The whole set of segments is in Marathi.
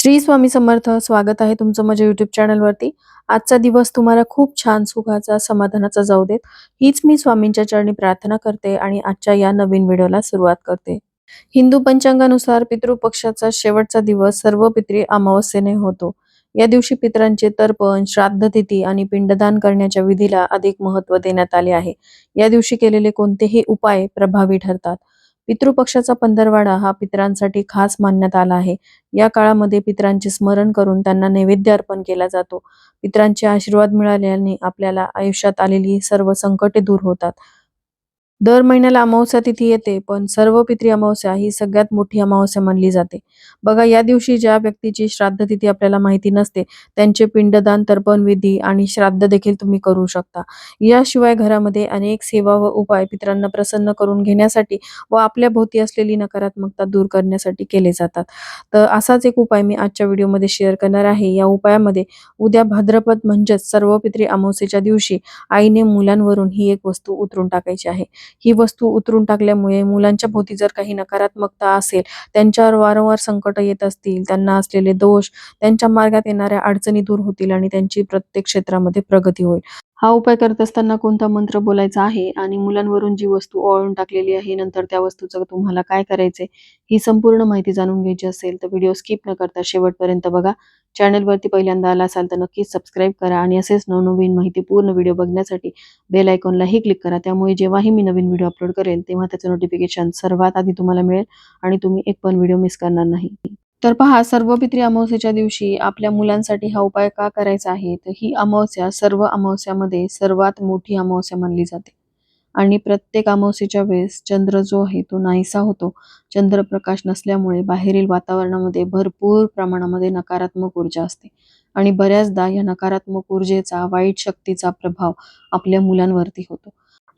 श्री स्वामी समर्थ स्वागत आहे तुमचं माझ्या युट्यूब चॅनलवरती आजचा दिवस तुम्हाला खूप छान सुखाचा समाधानाचा जाऊ देत. हीच मी स्वामींच्या चरणी प्रार्थना करते आणि आजच्या या नवीन व्हिडिओला सुरुवात करते. हिंदू पंचांगानुसार पितृपक्षाचा शेवटचा दिवस सर्व पित्री अमावस्येने होतो. या दिवशी पितरांचे तर्पण श्राद्ध तिथी आणि पिंडदान करण्याच्या विधीला अधिक महत्त्व देण्यात आले आहे. या दिवशी केलेले कोणतेही उपाय प्रभावी ठरतात. पितृपक्षाचा पंधरवाडा हा पितरांसाठी खास मानण्यात आला आहे. या काळामध्ये पितरांचे स्मरण करून त्यांना नैवेद्य अर्पण केला जातो. पितरांचे आशीर्वाद मिळाल्याने आपल्याला आयुष्यात आलेली सर्व संकटे दूर होतात. दर महिन्याला अमावस्या तिथी येते पण सर्व पित्री अमावस्या ही सगळ्यात मोठी अमावस्या मानली जाते. बघा या दिवशी ज्या व्यक्तीची श्राद्ध तिथी आपल्याला माहिती नसते त्यांचे पिंडदान तर्पण विधी आणि श्राद्ध देखील तुम्ही करू शकता. याशिवाय घरामध्ये अनेक सेवा व उपाय पितरांना प्रसन्न करून घेण्यासाठी व आपल्या भोवती असलेली नकारात्मकता दूर करण्यासाठी केले जातात. तर असाच एक उपाय मी आजच्या व्हिडिओमध्ये शेअर करणार आहे. या उपायामध्ये उद्या भाद्रपद म्हणजेच सर्व पित्री अमावस्येच्या दिवशी आईने मुलांवरून ही एक वस्तू उतरून टाकायची आहे. ही वस्तू उतरून टाकल्यामुळे मुलांच्या भोवती जर काही नकारात्मकता असेल त्यांच्यावर वारंवार संकट येत असतील त्यांना असलेले दोष त्यांच्या मार्गात येणाऱ्या अडचणी दूर होतील आणि त्यांची प्रत्येक क्षेत्रामध्ये प्रगती होईल. हा उपाय करत असताना कोणता मंत्र बोलायचा आहे? आणि मुलांवरून जी वस्तू ओळून टाकलेली आहे नंतर त्या वस्तूचं तुम्हाला काय करायचंय? ही संपूर्ण माहिती जाणून घ्यायची असेल तर व्हिडिओ स्किप न करता शेवटपर्यंत बघा. चॅनलवरती पहिल्यांदा आला असाल तर नक्कीच सबस्क्राईब करा आणि असेच नवनवीन माहिती पूर्ण व्हिडिओ बघण्यासाठी बेल आयकॉनलाही क्लिक करा. त्यामुळे जेव्हाही मी नवीन व्हिडिओ अपलोड करेल तेव्हा त्याचं नोटिफिकेशन सर्वात आधी तुम्हाला मिळेल आणि तुम्ही एक पण व्हिडिओ मिस करणार नाही. तर पहा सर्व पित्री अमावस्येच्या दिवशी आपल्या मुलांसाठी हा उपाय का करायचा आहे? तर ही अमावस्या सर्व अमावस्यामध्ये सर्वात मोठी अमावस्या मानली जाते. आणि प्रत्येक अमावस्येच्या वेळेस चंद्र जो आहे तो नाहीसा होतो. चंद्रप्रकाश नसल्यामुळे बाहेरील वातावरणामध्ये भरपूर प्रमाणामध्ये नकारात्मक ऊर्जा असते. आणि बऱ्याचदा या नकारात्मक ऊर्जेचा वाईट शक्तीचा प्रभाव आपल्या मुलांवरती होतो.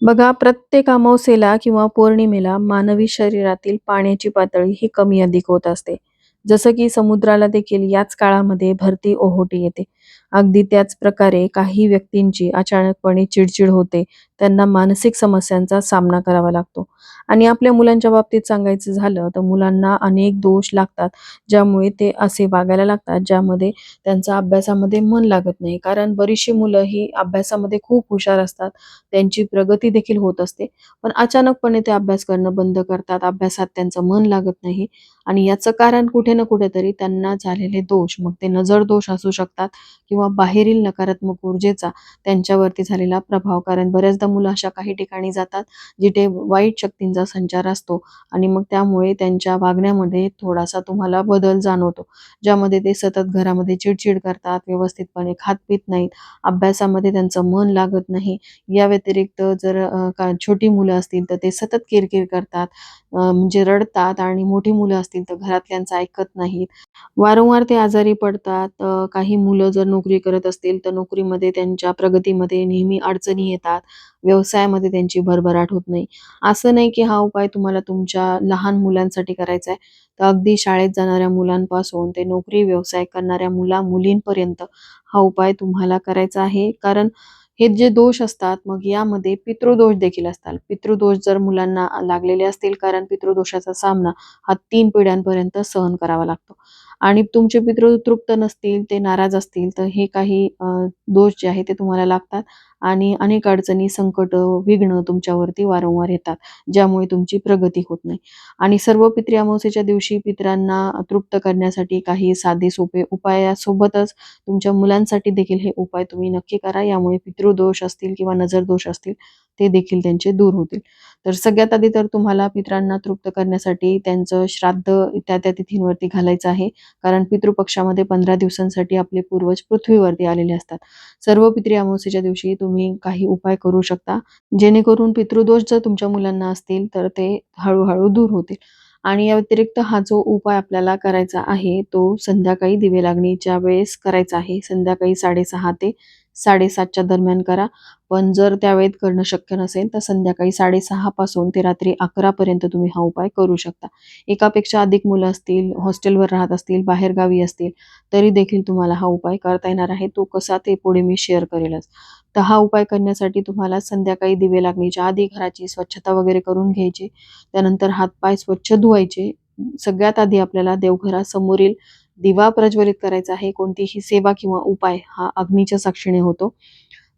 बघा प्रत्येक अमावस्येला किंवा पौर्णिमेला मानवी शरीरातील पाण्याची पातळी ही कमी अधिक होत असते. जसं की समुद्राला देखील याच काळामध्ये भरती ओहोटी येते. अगदी त्याच प्रकारे काही व्यक्तींची अचानकपणे चिडचिड होते. त्यांना मानसिक समस्यांचा सामना करावा लागतो. आणि आपल्या मुलांच्या बाबतीत सांगायचं झालं तर मुलांना अनेक दोष लागतात ज्यामुळे ते असे वागायला लागतात ज्यामध्ये त्यांचा अभ्यासामध्ये मन लागत नाही. कारण बरीचशी मुलं ही अभ्यासामध्ये खूप हुशार असतात त्यांची प्रगती देखील होत असते पण अचानकपणे ते अभ्यास करणं बंद करतात अभ्यासात त्यांचं मन लागत नाही आणि याचं कारण कुठे ना कुठेतरी त्यांना झालेले दोष. मग ते नजर दोष असू शकतात किंवा बाहेरील नकारात्मक ऊर्जेचा त्यांच्यावरती झालेला प्रभाव. कारण बऱ्याचदा मुलं अशा काही ठिकाणी जातात जिथे वाईट शक्तींचा संचार असतो. आणि मग त्यामुळे त्यांच्या वागण्यामध्ये थोडासा तुम्हाला बदल जाणवतो. ज्यामध्ये ते सतत घरामध्ये चिडचिड करतात व्यवस्थितपणे खात पित नाहीत अभ्यासामध्ये त्यांचं मन लागत नाही. या व्यतिरिक्त जर का छोटी मुलं असतील तर ते सतत किरकिर करतात. म्हणजे रडतात आणि मोठी मुलं असतील तर घरातल्यांचं ऐकत नाहीत. वारंवार ते आजारी पडतात. अ, काही मुलं जर नोकरी करत असतील तर नोकरीमध्ये त्यांच्या प्रगतीमध्ये नेहमी अडचणी येतात. व्यवसायामध्ये त्यांची भरभराट होत नाही. असं नाही की हा उपाय तुम्हाला तुमच्या लहान मुलांसाठी करायचा आहे. तर अगदी शाळेत जाणाऱ्या मुलांपासून ते नोकरी व्यवसाय करणाऱ्या मुला मुलींपर्यंत हा उपाय तुम्हाला करायचा आहे. कारण हे जे दोष असतात मग यामध्ये पितृदोष देखील असतात. पितृदोष जर मुलांना लागलेले असतील कारण पितृदोषाचा सामना हा तीन पिढ्यांपर्यंत सहन करावा लागतो. आणि तुमचे पितृ तृप्त नसतील ते नाराज असतील तर हे काही अ, दोष जे आहे ते तुम्हाला लागतात. आणि अनेक अडचणी संकट विघ्न तुमच्यावरती वारंवार येतात ज्यामुळे तुमची प्रगती होत नाही. आणि सर्व पित्री अमावस्येच्या दिवशी पितरांना तृप्त करण्यासाठी काही साधे सोपे उपायासोबतच तुमच्या मुलांसाठी देखील हे उपाय तुम्ही नक्की करा. यामुळे पितृदोष असतील किंवा नजर दोष असतील ते देखील त्यांचे दूर होतील. तर सगळ्यात आधी तर तुम्हाला पितरांना तृप्त करण्यासाठी त्यांचं श्राद्ध त्या त्या तिथींवरती घालायचं आहे. कारण पितृपक्षामध्ये पंधरा दिवसांसाठी आपले पूर्वज पृथ्वीवरती आलेले असतात. सर्व पित्री अमावस्येच्या दिवशी तुम्ही तुम्ही काही उपाय करू शकता. जेणेकरून पितृदोष जर तुमच्या मुलांना असतील तर ते हळूहळू दूर होतील. आणि या व्यतिरिक्त हा जो उपाय आपल्याला करायचा आहे तो संध्याकाळी दिवे लागणीच्या वेळेस करायचा आहे संध्याकाळी साडेसहा ते साडेसातच्या दरम्यान करा. पण जर त्या वेळेत करणं शक्य नसेल तर संध्याकाळी साडेसहा पासून ते रात्री अकरा पर्यंत तुम्ही हा उपाय करू शकता. एकापेक्षा अधिक मुलं असतील हॉस्टेलवर राहत असतील बाहेरगावी असतील तरी देखील तुम्हाला हा उपाय करता येणार आहे. तो कसा ते पुढे मी शेअर करेलच. तर हा उपाय करण्यासाठी तुम्हाला संध्याकाळी दिवे लागण्याच्या आधी घराची स्वच्छता वगैरे करून घ्यायची. त्यानंतर हातपाय स्वच्छ धुवायचे. सगळ्यात आधी आपल्याला देवघरासमोरील दिवा प्रज्वलित करायचा आहे कोणतीही सेवा किंवा उपाय हा अग्नीच्या साक्षीने होतो.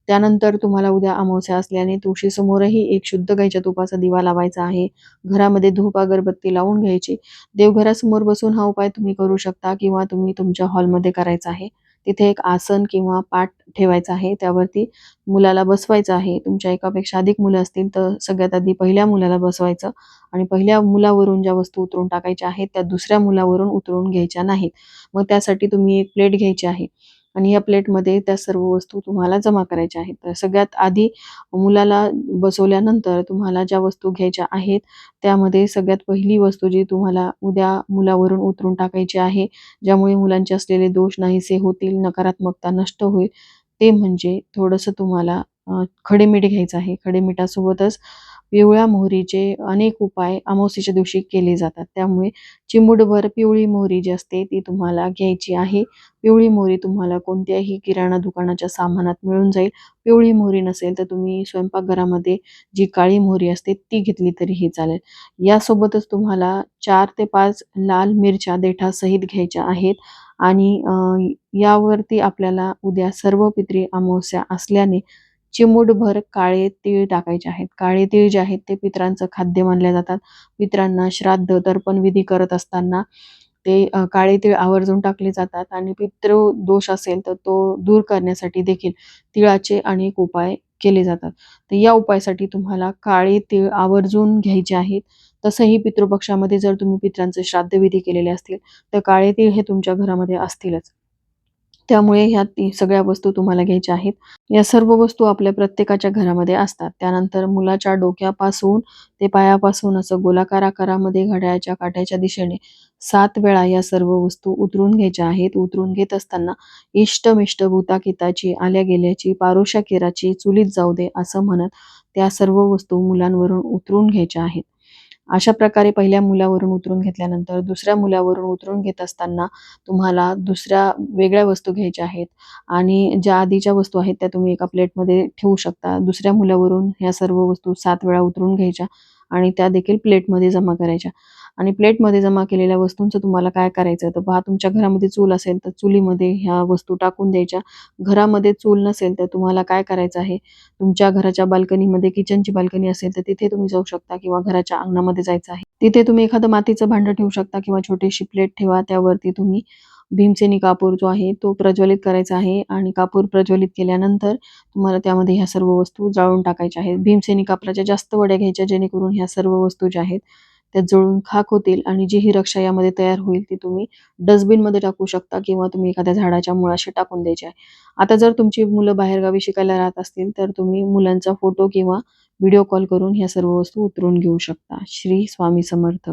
त्यानंतर तुम्हाला उद्या अमावस्या असल्याने तुळशीसमोरही एक शुद्ध गाईच्या तुपाचा दिवा लावायचा आहे. घरामध्ये धूप अगरबत्ती लावून घ्यायची. देवघरासमोर बसून हा उपाय तुम्ही करू शकता किंवा तुम्ही तुमच्या हॉलमध्ये करायचा आहे. तिथे एक आसन किंवा पाठ ठेवायचा आहे. त्यावरती मुलाला बसवायचं आहे. तुमच्या एकापेक्षा अधिक मुलं असतील तर सगळ्यात आधी पहिल्या मुलाला बसवायचं आणि पहिल्या मुलावरून ज्या वस्तू उतरून टाकायच्या आहेत त्या दुसऱ्या मुलावरून उतरून घ्यायच्या नाहीत. मग त्यासाठी तुम्ही एक प्लेट घ्यायची आहे. आणि या प्लेटमध्ये त्या सर्व वस्तू तुम्हाला जमा करायच्या आहेत. तर सगळ्यात आधी मुलाला बसवल्यानंतर तुम्हाला ज्या वस्तू घ्यायच्या आहेत त्यामध्ये सगळ्यात पहिली वस्तू जी तुम्हाला उद्या मुलावरून उतरून टाकायची आहे ज्यामुळे मुलांचे असलेले दोष नाहीसे होतील नकारात्मकता नष्ट होईल ते म्हणजे थोडंसं तुम्हाला खडे मीठ घ्यायचं आहे. खडे मिठासोबतच पिवळ्या मोहरीचे अनेक उपाय अमावस्येच्या दिवशी केले जातात. त्यामुळे चिमूटभर पिवळी मोहरी जी असते ती तुम्हाला घ्यायची आहे. पिवळी मोहरी तुम्हाला कोणत्याही किराणा दुकानाच्या सामानात मिळून जाईल. पिवळी मोहरी नसेल तर तुम्ही स्वयंपाकघरामध्ये जी काळी मोहरी असते ती घेतली तरीही चालेल. यासोबतच तुम्हाला चार ते पाच लाल मिरच्या देठासहित घ्यायच्या आहेत. आणि यावरती आपल्याला उद्या सर्व पित्री अमावस्या असल्याने चिमूटभर काळे तीळ टाकायचे आहेत. काळे तीळ जे आहेत ते पितरांचं खाद्य मानले जातात. पितरांना श्राद्ध तर्पण विधी करत असताना ते काळे तीळ आवर्जून टाकले जातात आणि पितृ दोष असेल तर तो दूर करण्यासाठी देखील तिळाचे अनेक उपाय केले जातात. तर या उपायासाठी तुम्हाला काळे तीळ आवर्जून घ्यायचे आहेत. तसंही पितृपक्षामध्ये जर तुम्ही पित्रांचे श्राद्धविधी केलेले असतील तर काळे तीळ हे तुमच्या घरामध्ये असतीलच. त्यामुळे ह्या सगळ्या वस्तू तुम्हाला घ्यायच्या आहेत. या सर्व वस्तू आपल्या प्रत्येकाच्या घरामध्ये असतात. त्यानंतर मुलाच्या डोक्यापासून ते पायापासून असं गोलाकार आकारामध्ये घड्याळाच्या काट्याच्या दिशेने सात वेळा या सर्व वस्तू उतरून घ्यायच्या आहेत. उतरून घेत असताना इष्टमिष्ट भूताकिताची आल्या गेल्याची पारोशा केराची चुलीत जाऊ दे असं म्हणत त्या सर्व वस्तू मुलांवरून उतरून घ्यायच्या आहेत. अशा प्रकारे पहिल्या मुलावरून उतरून घेतल्यानंतर दुसऱ्या मुलावरून उतरून घेत असताना तुम्हाला दुसऱ्या वेगळ्या वस्तू घ्यायच्या आहेत. आणि ज्या आधीच्या वस्तू आहेत त्या तुम्ही एका प्लेटमध्ये ठेवू शकता. दुसऱ्या मुलावरून ह्या सर्व वस्तू सात वेळा उतरून घ्यायच्या. आणि त्या देखील प्लेटमध्ये जमा करायच्या. आणि प्लेटमध्ये जमा केलेल्या वस्तूंचं तुम्हाला काय करायचं तर पहा तुमच्या घरामध्ये चूल असेल तर चुलीमध्ये ह्या वस्तू टाकून द्यायच्या. घरामध्ये चूल नसेल तर तुम्हाला काय करायचं आहे? तुमच्या घराच्या बाल्कनीमध्ये किचनची बाल्कनी असेल तर तिथे तुम्ही जाऊ शकता किंवा घराच्या अंगणामध्ये जायचं आहे. तिथे तुम्ही एखादं मातीचं भांडं ठेवू शकता किंवा छोटीशी प्लेट ठेवा त्यावरती तुम्ही भीमसेनी कापूर जो आहे तो प्रज्वलित करायचा आहे आणि कापूर प्रज्वलित केल्यानंतर तुम्हाला त्यामध्ये ह्या सर्व वस्तू जाळून टाकायच्या आहेत. भीमसेनी कापराच्या जास्त वड्या घ्यायच्या जेणेकरून ह्या सर्व वस्तू ज्या आहेत त्या जळून खाक होतील आणि जी ही रक्षा यामध्ये तयार होईल ती तुम्ही डस्टबिनमध्ये टाकू शकता किंवा तुम्ही एखाद्या झाडाच्या मुळाशी टाकून द्यायची आहे. आता जर तुमची मुलं बाहेरगावी शिकायला राहत असतील तर तुम्ही मुलांचा फोटो किंवा व्हिडिओ कॉल करून ह्या सर्व वस्तू उतरून घेऊ शकता. श्री स्वामी समर्थ.